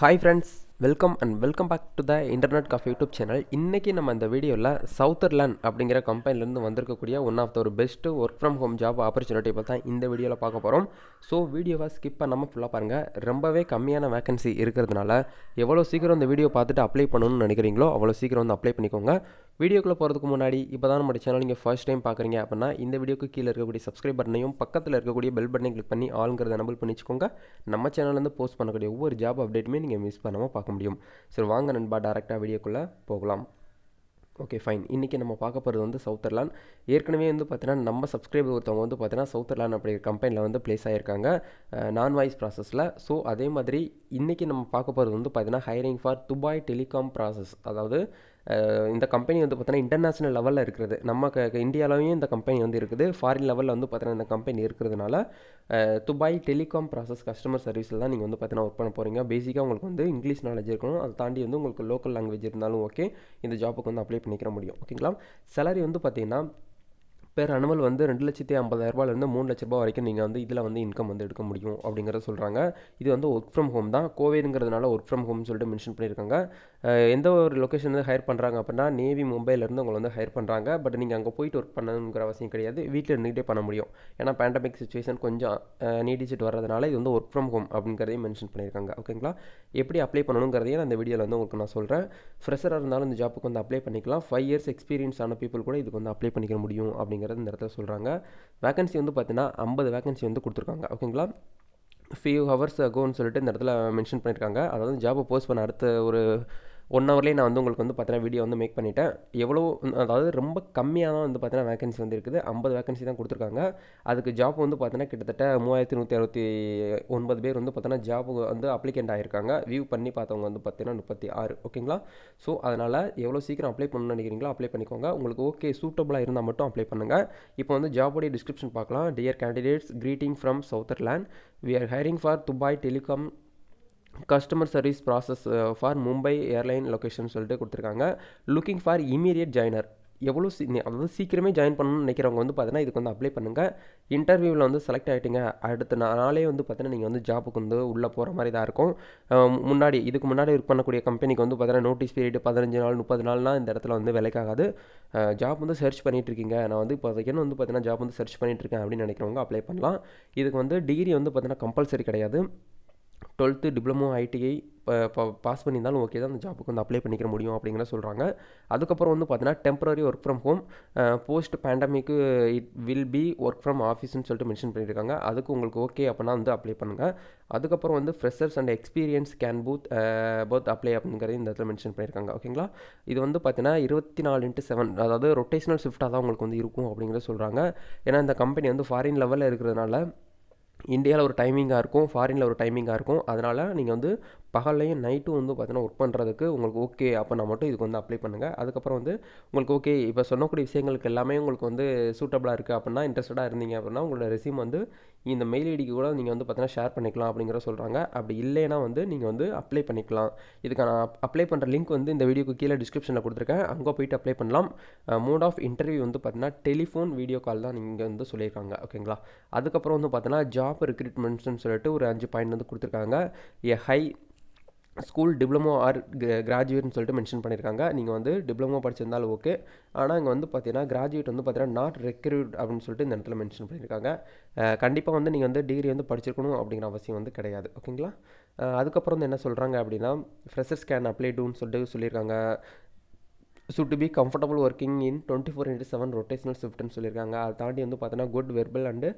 Hi friends welcome and welcome back to the Internet Coffee YouTube channel இன்றைக்கி நம்ம இந்த வீடியோவில் சவுத்தர்லேண்ட் அப்படிங்கிற கம்பெனிலேருந்து வந்திருக்கக்கூடிய ஒன் ஆஃப் த ஒரு best work from home job opportunity பற்றி தான் இந்த வீடியோவில் பார்க்க போகிறோம் ஸோ வீடியோவை ஸ்கிப் பண்ணாமல் ஃபுல்லாக பாருங்கள் ரொம்பவே கம்மியான வேகன்சி இருக்கிறதுனால எவ்வளோ சீக்கிரம் இந்த வீடியோ பார்த்துட்டு அப்ளை பண்ணணும்னு நினைக்கிறீங்களோ அவ்வளோ சீக்கிரம் வந்து அப்ளை பண்ணிக்கோங்க. வீடியோக்குள்ளே போகிறதுக்கு முன்னாடி இப்போ தான் நம்ம சேனல் நீங்கள் ஃபர்ஸ்ட் டைம் பார்க்குறீங்க அப்படின்னா இந்த வீடியோக்கு கீழே இருக்கக்கூடிய சப்ஸ்கிரைப் பட்டனையும் பக்கத்தில் இருக்கக்கூடிய பெல் பட்டனையும் கிளிக் பண்ணி ஆளுங்கிறத எனபிள் பண்ணிச்சுக்கோங்க நம்ம சேனல்லேருந்து போஸ்ட் பண்ணக்கூடிய ஒவ்வொரு ஜாப் அப்டேட்டுமே நீங்கள் மிஸ் பண்ணாமல் பார்க்க முடியும். சரி வாங்க நண்பா டேரெக்டாக வீடியோக்குள்ளே போகலாம். ஓகே ஃபைன் இன்றைக்கி நம்ம பார்க்க போகிறது வந்து சவுத்தர்லான். ஏற்கனவே வந்து பார்த்தீங்கன்னா நம்ம சப்ஸ்கிரைபர் ஒருத்தவங்க வந்து பார்த்தீங்கன்னா சவுத்தர்லான் அப்படிங்கிற கம்பெனியில் வந்து ப்ளேஸ் ஆகியிருக்காங்க நான் வாய்ஸ் ப்ராசஸில் ஸோ அதே மாதிரி இன்றைக்கி நம்ம பார்க்க போகிறது வந்து பார்த்தீங்கன்னா hiring for Dubai telecom process அதாவது இந்த கம்பெனி வந்து பார்த்தோன்னா இன்டர்நேஷ்னல் லெவலில் இருக்கிறது. நம்ம க இந்தியாவிலையும் இந்த கம்பெனி வந்து இருக்குது. ஃபாரின் லெவலில் வந்து பார்த்தீங்கன்னா இந்த கம்பெனி இருக்கிறதுனால துபாய் டெலிகாம் ப்ராசஸ் கஸ்டமர் சர்வீஸில் தான் நீங்கள் வந்து பார்த்தீங்கன்னா ஒர்க் பண்ண போகிறீங்க பேசிக்காக உங்களுக்கு வந்து இங்கிலீஷ் நாலேஜ் இருக்கணும். அதை தாண்டி வந்து உங்களுக்கு லோக்கல் லாங்குவேஜ் இருந்தாலும் ஓகே இந்த ஜாப்புக்கு வந்து அப்ளை பண்ணிக்கிற முடியும். ஓகேங்களா சேலரி வந்து பார்த்தீங்கன்னா பேர் அனுவல் வந்து ரெண்டு லட்சத்தி ஐம்பதாயிரரூபாலேருந்து மூணு லட்ச ரூபா வரைக்கும் நீங்கள் வந்து இதில் வந்து இன்கம் வந்து எடுக்க முடியும் அப்படிங்கிறத சொல்கிறாங்க இது வந்து ஒர்க் ஃப்ரம் ஹோம் தான். கோவிடுங்கிறதுனால ஒர்க் ஃப்ரம் ஹோம்னு சொல்லிட்டு மென்ஷன் பண்ணியிருக்காங்க. எந்த ஒரு லொக்கேஷன் வந்து ஹையர் பண்ணுறாங்க அப்படின்னா நேவி மும்பைலேருந்து உங்களை வந்து ஹையர் பண்ணுறாங்க பட் நீங்கள் அங்கே போயிட்டு ஒர்க் பண்ணணுங்கிற அவசியம் கிடையாது. வீட்டில் இருந்துகிட்டே பண்ண முடியும். ஏன்னா பேண்டமிக் சுச்சுவேஷன் கொஞ்சம் நீடிச்சிட்டு வர்றதுனால இது வந்து ஒர்க் ஃப்ரம் ஹோம் அப்படிங்கிறதையும் மென்ஷன் பண்ணியிருக்காங்க. ஓகேங்களா எப்படி அப்ளை பண்ணணுங்கிறதையும் அந்த வீடியோவில் வந்து உங்களுக்கு நான் சொல்கிறேன் ஃப்ரெஷராக இருந்தாலும் இந்த ஜாப்புக்கு வந்து அப்ளை பண்ணிக்கலாம். ஃபைவ் இயர்ஸ் எக்ஸ்பீரியன்ஸ் ஆன பீப்புள் கூட இதுக்கு வந்து அப்ளை பண்ணிக்க முடியும் அப்படிங்கிற அப்படிங்கிறது இந்த இடத்துல சொல்கிறாங்க வேகன்சி வந்து பார்த்தீங்கன்னா ஐம்பது வேகன்சி வந்து கொடுத்துருக்காங்க. ஓகேங்களா ஃபியூ ஹவர்ஸ் அகோன்னு சொல்லிட்டு இந்த இடத்துல மென்ஷன் பண்ணியிருக்காங்க. அதாவது ஜாபை போஸ்ட் பண்ண அடுத்த ஒரு ஒன் ஹவர்லேயே நான் வந்து உங்களுக்கு வந்து பார்த்தீங்கன்னா வீடியோ வந்து மேக் பண்ணிட்டேன். எவ்வளோ அதாவது ரொம்ப கம்மியாக தான் வந்து பார்த்தீங்கன்னா வேகன்சி வந்து இருக்குது. ஐம்பது வேகன்சி தான் கொடுத்துருக்காங்க. அதுக்கு ஜாப் வந்து பார்த்தீங்கன்னா கிட்டத்தட்ட மூவாயிரத்தி நூற்றி அறுபத்தி ஒன்பது பேர் வந்து பார்த்தீங்கன்னா ஜாப் வந்து அப்ளிகேண்ட் ஆகிருக்காங்க வியூ பண்ணி பார்த்தவங்க வந்து பார்த்தீங்கன்னா முப்பத்தி ஆறு ஓகேங்களா ஸோ அதனால் எவ்வளோ சீக்கிரம் அப்ளை பண்ணணும்னு நினைக்கிறீங்களோ அப்ளை பண்ணிக்கோங்க. உங்களுக்கு ஓகே சூட்டபுளாக இருந்தால் மட்டும் அப்ளை பண்ணுங்கள் இப்போ வந்து ஜாபோடைய டிஸ்கிரிப்ஷன் பார்க்கலாம். Dear candidates greeting from Sutherland we are hiring for Dubai telecom customer service process for Mumbai airline location சொல்லிட்டு கொடுத்துருக்காங்க. லுக்கிங் ஃபார் இமீடியட் ஜாயினர் எவ்வளோ சீ அதாவது சீக்கிரமே ஜாயின் பண்ணணும்னு நினைக்கிறவங்க வந்து பார்த்தீங்கன்னா இதுக்கு வந்து அப்ளை பண்ணுங்கள் இன்டர்வியூவில் வந்து செலக்ட் ஆகிட்டீங்க அடுத்த நாளே வந்து பார்த்தீங்கன்னா நீங்கள் வந்து ஜாப்புக்கு வந்து உள்ளே போகிற மாதிரி தான் இருக்கும். முன்னாடி இதுக்கு முன்னாடி ஒர்க் பண்ணக்கூடிய கம்பெனிக்கு வந்து பார்த்தீங்கன்னா நோட்டீஸ் பீரியட் பதினஞ்சு நாள் முப்பது நாள்னால் இந்த இடத்துல வந்து வேலைக்காகாது. ஜாப் வந்து சர்ச் பண்ணிகிட்ருக்கீங்க நான் வந்து இப்போ அதுக்கு வந்து பார்த்தீங்கன்னா ஜாப் வந்து சர்ச் பண்ணிகிட்ருக்கேன் இருக்கேன் அப்படின்னு நினைக்கிறவங்க அப்ளை பண்ணலாம். இதுக்கு வந்து டிகிரி வந்து பார்த்தீங்கன்னா கம்பல்சரி கிடையாது. டுவெல்த்து டிப்ளமோ ஐடிஐ பாஸ் பண்ணியிருந்தாலும் ஓகே தான் அந்த ஜாப்புக்கு வந்து அப்ளை பண்ணிக்கிற முடியும் அப்படிங்கிற சொல்கிறாங்க அதுக்கப்புறம் வந்து பார்த்தீங்கன்னா temporary work from home post பேண்டமிக்கு it will be work from ஆஃபீஸ்னு சொல்லிட்டு மென்ஷன் பண்ணியிருக்காங்க. அதுக்கு உங்களுக்கு ஓகே அப்படின்னா வந்து அப்ளை பண்ணுங்கள் அதுக்கப்புறம் வந்து freshers and experience can both both apply அப்படிங்கிறத இந்த இடத்துல மென்ஷன் பண்ணியிருக்காங்க. ஓகேங்களா? இது வந்து பார்த்தீங்கன்னா இருபத்தி நாலு இன்ட்டு செவன் அதாவது ரொட்டேஷனல் ஷிஃப்ட்டாக தான் உங்களுக்கு வந்து இருக்கும் அப்படிங்கிறத சொல்கிறாங்க ஏன்னா இந்த கம்பெனி வந்து ஃபாரின் லெவலில் இருக்கிறதுனால இந்தியாவில் ஒரு டைமிங்காக இருக்கும் ஃபாரினில் ஒரு டைமிங்காக இருக்கும். அதனால் நீங்கள் வந்து பகல்லையும் நைட்டும் வந்து பார்த்தீங்கன்னா ஒர்க் பண்ணுறதுக்கு உங்களுக்கு ஓகே அப்படின்னா மட்டும் இதுக்கு வந்து அப்ளை பண்ணுங்கள் அதுக்கப்புறம் வந்து உங்களுக்கு ஓகே இப்போ சொன்னக்கூடிய விஷயங்களுக்கு எல்லாமே உங்களுக்கு வந்து சூட்டபுளாக இருக்குது அப்படின்னா இன்ட்ரெஸ்டடாக இருந்தீங்க அப்படின்னா உங்களோட ரெசியூம் வந்து இந்த மெயில் ஐடிக்கு கூட நீங்கள் வந்து பார்த்தீங்கன்னா ஷேர் பண்ணிக்கலாம் அப்படிங்கிற சொல்கிறாங்க அப்படி இல்லைன்னா வந்து நீங்கள் வந்து அப்ளை பண்ணிக்கலாம். இதுக்கான அப்ளை பண்ணுற லிங்க் வந்து இந்த வீடியோக்கு கீழே டிஸ்கிரிப்ஷனில் கொடுத்துருக்கேன். அங்கே போயிட்டு அப்ளை பண்ணலாம். மோட் ஆஃப் இன்டர்வியூ வந்து பார்த்தீங்கன்னா டெலிஃபோன் வீடியோ கால் தான் நீங்கள் வந்து சொல்லியிருக்காங்க. ஓகேங்களா அதுக்கப்புறம் வந்து பார்த்தீங்கன்னா ஜாப் ரெக்ரூட்மெண்ட்ஸ்னு சொல்லிட்டு ஒரு அஞ்சு பாயிண்ட் வந்து கொடுத்துருக்காங்க. A high school diploma or கிராஜுவேட்னு சொல்லிட்டு மென்ஷன் பண்ணியிருக்காங்க. நீங்கள் வந்து டிப்ளமோ படிச்சிருந்தாலும் ஓகே. ஆனால் இங்கே வந்து பார்த்தீங்கன்னா கிராஜுவேட் வந்து பார்த்தீங்கன்னா நாட் ரெக்ரூட் அப்படின்னு சொல்லிட்டு இந்த இடத்துல மென்ஷன் பண்ணியிருக்காங்க. கண்டிப்பாக வந்து நீங்கள் வந்து டிகிரி வந்து படிச்சிருக்கணும் அப்படிங்கிற அவசியம் வந்து கிடையாது. ஓகேங்களா அதுக்கப்புறம் வந்து என்ன சொல்கிறாங்க அப்படின்னா ஃப்ரெஷர்ஸ் கேன் அப்ளை டூன்னு சொல்லிட்டு சொல்லியிருக்காங்க. Should be comfortable working in twenty four into seven rotational ஷிஃப்ட்னு சொல்லியிருக்காங்க. அதை தாண்டி வந்து பார்த்தீங்கன்னா good verbal and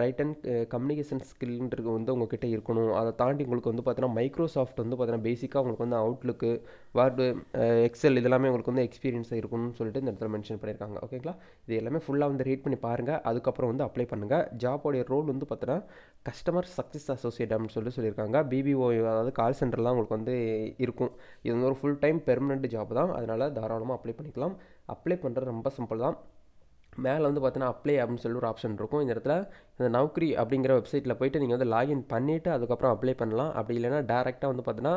write and communication ஸ்கில்ன்றது வந்து உங்ககிட்ட இருக்கணும். அதை தாண்டி உங்களுக்கு வந்து பார்த்தீங்கன்னா மைக்ரோசாஃப்ட் வந்து பார்த்தீங்கன்னா பேசிக்காக உங்களுக்கு வந்து அவுட்லுக்கு வேர்டு எக்ஸல் இதெல்லாமே உங்களுக்கு வந்து எக்ஸ்பீரியன்ஸ் இருக்கணும்னு சொல்லிட்டு இந்த இடத்துல மென்ஷன் பண்ணியிருக்காங்க. ஓகேங்களா இது எல்லாமே ஃபுல்லாக வந்து ரீட் பண்ணி பாருங்கள் அதுக்கப்புறம் வந்து அப்ளை பண்ணுங்கள் ஜாபோடைய ரோல் வந்து பார்த்தீங்கன்னா கஸ்டமர் சக்ஸஸ் அசோசியேட் அப்படின்னு சொல்லி சொல்லியிருக்காங்க. பிபிஓ அதாவது கால் சென்டர்லாம் உங்களுக்கு வந்து இருக்கும். இது வந்து ஒரு ஃபுல் டைம் பெர்மனெண்ட் ஜாப் தான். அதனால் தாராளமாக அப்ளை பண்ணிக்கலாம். அப்ளை பண்ணுறது ரொம்ப சிம்பிள் தான். மேலே வந்து பார்த்தீங்கன்னா அப்ளை அப்படின்னு சொல்லி ஒரு ஆப்ஷன் இருக்கும். இந்த இடத்துல இந்த நௌக்ரி அப்படிங்கிற வெப்சைட்டில் போயிட்டு நீங்கள் வந்து லாகின் பண்ணிவிட்டு அதுக்கப்புறம் அப்ளை பண்ணலாம். அப்படி இல்லைனா டேரெக்டாக வந்து பார்த்தீங்கன்னா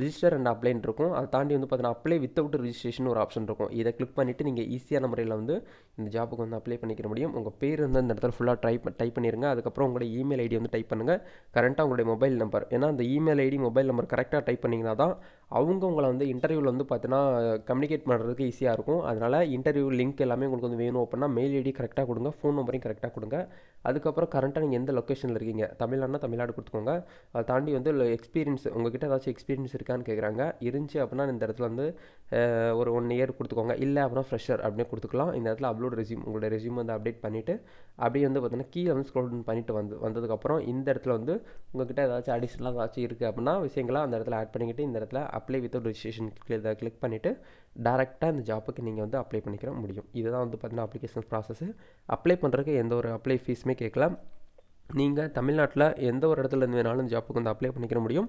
ரிஜிஸ்டர் அண்ட் அப்ளைன் இருக்கும். அதை தாண்டி வந்து பார்த்தீங்கன்னா அப்ளை வித்தவுட் ரிஜிஸ்ட்ரேஷன் ஒரு ஆப்ஷன் இருக்கும். இதை கிளிக் பண்ணிவிட்டு நீங்கள் ஈஸியான முறையில் வந்து இந்த ஜாப்புக்கு வந்து அப்ளை பண்ணிக்கிற முடியும். உங்கள் பேர் வந்து அந்த இடத்துல ஃபுல்லாக ட்ரை டைப் பண்ணிடுங்க அதுக்கப்புறம் உங்களுடைய இமெயில் ஐடி வந்து டைப் பண்ணுங்கள் கரெண்ட்டாக உங்களுடைய மொபைல் நம்பர் ஏன்னா அந்த இமெயில் ஐடி மொபைல் நம்பர் கரெக்டாக டைப் பண்ணிங்கன்னா தான் அவங்க உங்களை வந்து இன்டர்வியூவில் வந்து பார்த்தீங்கன்னா கம்யூனிகேட் பண்ணுறதுக்கு ஈஸியாக இருக்கும். அதனால் இன்டர்வியூ லிங்க் எல்லாமே உங்களுக்கு வந்து வேணும் அப்படின்னா மெயில் ஐடி கரெக்டாக கொடுங்க ஃபோன் நம்பரையும் கரெக்டாக கொடுங்க. அதுக்கப்புறம் கரண்ட்டாக நீங்கள் எந்த லொக்கேஷனில் இருக்கீங்க? தமிழ்நாடுனா தமிழ்நாடு கொடுத்துக்கோங்க. அதை தாண்டி வந்து எக்ஸ்பீரியன்ஸ் உங்ககிட்ட ஏதாச்சும் எக்ஸ்பீரியன்ஸ் இருக்கான்னு கேட்குறாங்க இருந்துச்சு அப்படின்னா இந்த இடத்துல வந்து ஒரு ஒன் இயர் கொடுத்துக்கோங்க. இல்லை அப்படின்னா ஃப்ரெஷர் அப்படியே கொடுத்துக்கலாம். இந்த இடத்துல அப்லோட் ரெசியூம் உங்களோட ரெசியூம் வந்து அப்டேட் பண்ணிவிட்டு அப்படியே வந்து பார்த்தீங்கன்னா கீழே வந்து ஸ்க்ரோல் பண்ணிட்டு வந்து வந்ததுக்கப்புறம் இந்த இடத்துல வந்து உங்ககிட்ட ஏதாச்சும் அடிஷனலாக ஏதாச்சும் இருக்குது அப்படின்னா விஷயங்களாக அந்த இடத்துல ஆட் பண்ணிக்கிட்டு இந்த இடத்துல அப்ளை வித்தவுட் ரிஜிஸ்ட்ரேஷன் இதை கிளிக் பண்ணிவிட்டு டேரெக்டாக இந்த ஜாப்புக்கு நீங்கள் வந்து அப்ளை பண்ணிக்கிற முடியும். இதுதான் வந்து பார்த்தீங்கன்னா அப்ளிகேஷன் ப்ராசஸ்ஸு அப்ளை பண்ணுறதுக்கு எந்த ஒரு அப்ளை ஃபீஸுமே கேட்கலாம். நீங்கள் தமிழ்நாட்டில் எந்த ஒரு இடத்துல இருந்து வேணாலும் ஜாப்புக்கு வந்து அப்ளை பண்ணிக்கிற முடியும்.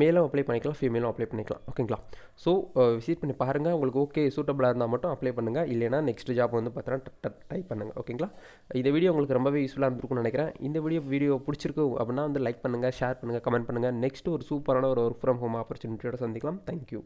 மேலும் அப்ளை பண்ணிக்கலாம் ஃபீமேலும் அப்ளை பண்ணிக்கலாம். ஓகேங்களா ஸோ விசிட் பண்ணி பாருங்கள் உங்களுக்கு ஓகே சூட்டபுளாக இருந்தால் மட்டும் அப்ளை பண்ணுங்கள் இல்லைனா நெக்ஸ்ட் ஜாப் வந்து பார்த்தீங்கன்னா டைப் பண்ணுங்கள் ஓகேங்களா இந்த வீடியோ உங்களுக்கு ரொம்பவே யூஸ்ஃபுல்லாக இருந்திருக்கும்னு நினைக்கிறேன். இந்த வீடியோ வீடியோ பிடிச்சிருக்கு அப்படின்னா வந்து லைக் பண்ணுங்கள் ஷேர் பண்ணுங்கள் கமெண்ட் பண்ணுங்கள் நெக்ஸ்ட் ஒரு சூப்பரான ஒரு ஒர்க் ஃப்ரம் ஹோம் ஆப்பர்ச்சுனிட்டியோட சந்திக்கலாம். தேங்க்யூ